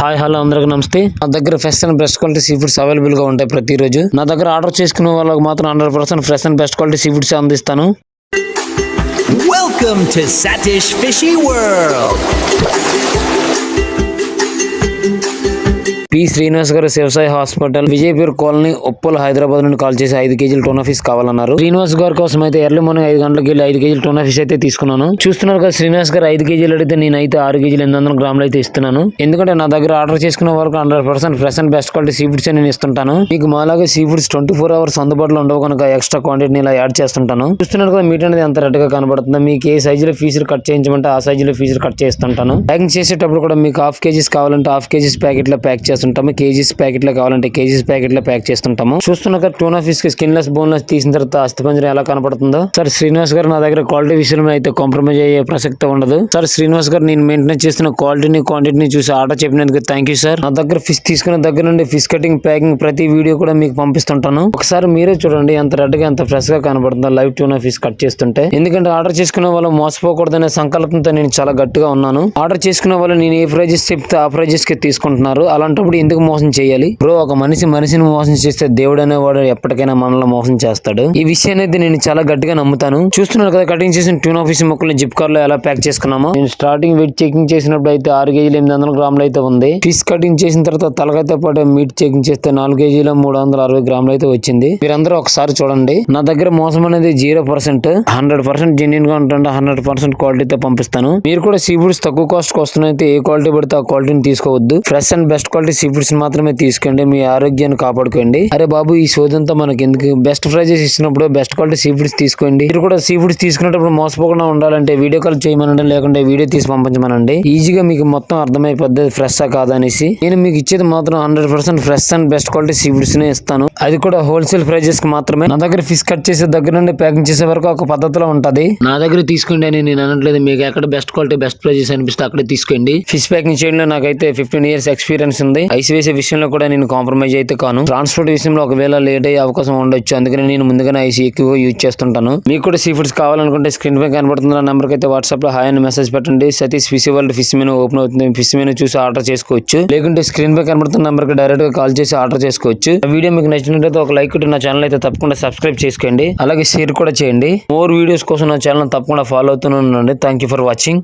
Hi hello అందరికి నమస్తే. నా దగ్గర fresh and best quality sea foods అవైలబుల్గా ఉంటాయి ప్రతిరోజు. నా దగ్గర ఆర్డర్ చేసుకునే వాళ్ళకి మాత్రం hundred percent fresh and best quality sea foods అందిస్తాను. Welcome to Satish Fishy world P. Srinivas garu వ్యవసాయ హాస్పిటల్ విజయపూర్ కాలనీ ఉప్పల్ హైదరాబాద్ నుండి కాల్ చేసి ఐదు కేజీలు టోనా ఫిష్ కావాలన్నారు. శ్రీనివాస్ గారి కోసం అయితే ఎర్లీ మార్నింగ్ ఐదు గంటలకు వెళ్ళి ఐదు కేజీలు టోనా ఫిష్ అయితే తీసుకున్నాను. చూస్తున్నారు కదా శ్రీనివాస్ గారు ఐదు కేజీలు అడిగితే నేను అయితే ఆరు కేజీలు ఎనిమిది వందల గ్రాములు అయితే ఇస్తున్నాను. ఎందుకంటే నా దగ్గర ఆర్డర్ చేసుకున్న వరకు hundred percent present best quality sea foods నేను ఇస్తుంటాను. మీకు మాలాగా sea foods twenty four hours అందుబాటులో ఉండవు కనుక ఎక్స్ట్రా క్వాంటిటీని ఇలా యాడ్ చేస్తుంటాను. చూస్తున్నారు కదా మీట్ అనేది ఎంత రెడ్గా కనబడుతుందో. మీకు ఏ సైజులో ఫీజులు కట్ చేయించమంటే ఆ సైజులో ఫీజులు కట్ చేస్తుంటాను. ప్యాకింగ్ చేసేటప్పుడు కూడా మీకు హాఫ్ కేజీస్ కావాలంటే హాఫ్ కేజీస్ ప్యాకెట్లో ప్యాక్ చేస్తుంటాము. కేజీస్ ప్యాకెట్లో కావాలంటే కేజీస్ ప్యాకెట్లో ప్యాక్ చేస్తుంటాము. చూస్తున్నారు టూనా ఫిష్కి స్కిన్ లెస్ బోన్ లెస్ తీసిన తర్వాత అస్థిపంజరం ఎలా కనపడుతుందో. సార్ శ్రీనివాస్ గారు నా దగ్గర క్వాలిటీ విషయంలో అయితే కాంప్రమైజ్ అయ్యే ప్రసక్తి ఉండదు. సార్ శ్రీనివాస్ గారు నేను మెయింటెనెన్స్ చేస్తున్న క్వాలిటీని క్వాంటిటీని చూసి ఆర్డర్ చెప్పినందుకు థ్యాంక్ యూ సార్ నా దగ్గర ఫిష్ తీసుకున్న దగ్గర నుండి ఫిష్ కటింగ్ ప్యాకింగ్ ప్రతి వీడియో కూడా మీకు పంపిస్తుంటాను. ఒకసారి మీరే చూడండి ఎంత రెడ్గా ఎంత ఫ్రెష్గా కనబడుతుందో లైవ్ టూనా ఫిష్ కట్ చేస్తుంటే. ఎందుకంటే ఆర్డర్ చేసుకునే వాళ్ళు మోసపోకూడదనే సంకల్పంతో నేను చాలా గట్టిగా ఉన్నాను. ఆర్డర్ చేసుకునే వాళ్ళు నేను ఏ ప్రైజెస్ చెప్తే ఆ ప్రైజెస్కి తీసుకుంటున్నారు. అలాంటప్పుడు ఎందుకు మోసం చేయాలి? బ్రో ఒక మనిషి మనిషిని మోసం చేస్తే దేవుడు అనేవాడు ఎప్పటికైనా మనల్ని మోసం చేస్తాడు. ఈ విషయాన్ని అయితే నేను చాలా గట్టిగా నమ్ముతాను. చూస్తున్నారు కదా కటింగ్ చేసిన ట్యూన్ ఆఫీస్ మొక్కలు జిప్ కార్లో ఎలా ప్యాక్ చేసుకున్నామో. నేను స్టార్టింగ్ వెయిట్ చెకింగ్ చేసినప్పుడు అయితే ఆరు కేజీలు ఎనిమిది వందల గ్రాములు అయితే ఉంది. ఫిష్ కటింగ్ చేసిన తర్వాత తలకైతే పాటు మీట్ చెకింగ్ చేస్తే నాలుగు కేజీల మూడు వందల అరవై గ్రాములు అయితే వచ్చింది. మీరందరూ ఒకసారి చూడండి. నా దగ్గర మోసం అనేది జీరో పర్సెంట్ హండ్రెడ్ పర్సెంట్ జెన్యున్గా ఉంటుంది హండ్రెడ్ పర్సెంట్ క్వాలిటీతో పంపిస్తాను. మీరు కూడా సీ ఫుడ్స్ తక్కువ కాస్ట్ వస్తున్నాయి ఏ క్వాలిటీ పడితే ఆ క్వాలిటీని తీసుకోవద్దు. Fresh and best quality sea foods మాత్రమే తీసుకోండి మీ ఆరోగ్యాన్ని కాపాడుకోండి. అరే బాబు ఈ సోదంతా మనకి ఎందుకు బెస్ట్ ప్రైజెస్ ఇచ్చినప్పుడు బెస్ట్ క్వాలిటీ సీ ఫుడ్స్ తీసుకోండి. మీరు కూడా సీ ఫుడ్స్ తీసుకునేటప్పుడు మోసపోకుండా ఉండాలంటే వీడియో కాల్ చేయమనండి లేకుంటే వీడియో తీసి పంపించమనండి. ఈజీగా మీకు మొత్తం అర్థమైపోద్ది ఫ్రెష్ కాదా అనేసి నేను మీకు ఇచ్చేది మాత్రం hundred percent fresh and best quality sea foods నే ఇస్తాను. అది కూడా హోల్సేల్ ప్రైజెస్కి మాత్రమే. నా దగ్గర ఫిష్ కట్ చేసే దగ్గర నుండి ప్యాకింగ్ చేసే వరకు ఒక పద్ధతిలో ఉంటది. నా దగ్గర తీసుకోండి అని నేను అనట్లేదు. మీకు ఎక్కడ బెస్ట్ క్వాలిటీ బెస్ట్ ప్రైజెస్ అనిపిస్తే అక్కడే తీసుకోండి. ఫిష్ ప్యాకింగ్ చేయడంలో నాకైతే ఫిఫ్టీన్ ఇయర్స్ ఎక్స్పీరియన్స్ ఉంది. ఐస్ వేసే విషయంలో కూడా నేను కాంప్రమైజ్ అయితే కాను. ట్రాన్స్పోర్ట్ విషయంలో ఒకవేళ లేట్ అయ్యే అవకాశం ఉండొచ్చు. అందుకని నేను ముందుగానే ఐసీ ఎక్కువగా యూజ్ చేస్తుంటాను. మీకు కూడా సీ ఫుడ్స్ కావాలనుకుంటే స్క్రీన్ పై కనబడుతున్న నెంబర్కి అయితే వాట్సాప్లో హాయ్ అని మెసేజ్ పెట్టండి. Satish fish world fish menu open అవుతుంది. ఫిష్ మెనూ చూసి ఆర్డర్ చేసుకోవచ్చు. లేకుంటే స్క్రీన్ పై కనబడుతున్న నెంబర్కి డైరెక్ట్గా కాల్ చేసి ఆర్డర్ చేసుకోవచ్చు. ఆ వీడియో మీకు నచ్చినట్లయితే ఒక లైక్ నా ఛానల్ అయితే తప్పకుండా సబ్స్క్రైబ్ చేసుకోండి. అలాగే షేర్ కూడా చేయండి. మోర్ వీడియోస్ కోసం నా ఛానల్ తప్పకుండా ఫాలో అవుతూనే ఉండండి. Thank you for watching.